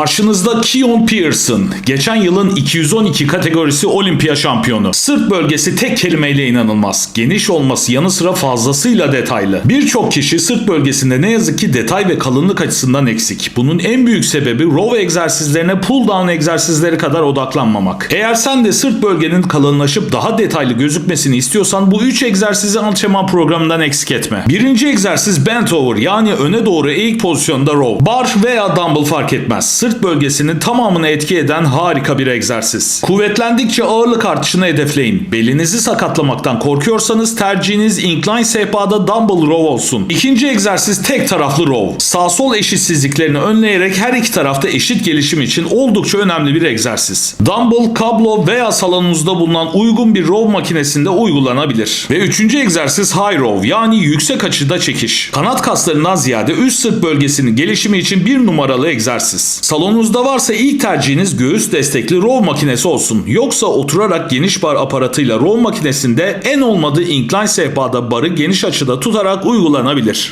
Karşınızda Keon Pearson. Geçen yılın 212 kategorisi olimpiya şampiyonu. Sırt bölgesi tek kelimeyle inanılmaz. Geniş olması yanı sıra fazlasıyla detaylı. Birçok kişi sırt bölgesinde ne yazık ki detay ve kalınlık açısından eksik. Bunun en büyük sebebi row egzersizlerine pull down egzersizleri kadar odaklanmamak. Eğer sen de sırt bölgenin kalınlaşıp daha detaylı gözükmesini istiyorsan bu 3 egzersizi antrenman programından eksik etme. Birinci egzersiz bent over yani öne doğru eğik pozisyonda row. Bar veya dumbbell fark etmez. Sırt bölgesinin tamamını etki eden harika bir egzersiz. Kuvvetlendikçe ağırlık artışını hedefleyin. Belinizi sakatlamaktan korkuyorsanız tercihiniz incline sehpada dumbbell row olsun. İkinci egzersiz tek taraflı row. Sağ sol eşitsizliklerini önleyerek her iki tarafta eşit gelişim için oldukça önemli bir egzersiz. Dumbbell, kablo veya salonunuzda bulunan uygun bir row makinesinde uygulanabilir. Ve üçüncü egzersiz high row yani yüksek açıda çekiş. Kanat kaslarından ziyade üst sırt bölgesinin gelişimi için bir numaralı egzersiz. Salonunuzda varsa ilk tercihiniz göğüs destekli row makinesi olsun. Yoksa oturarak geniş bar aparatıyla row makinesinde en olmadığı incline sehpada barı geniş açıda tutarak uygulanabilir.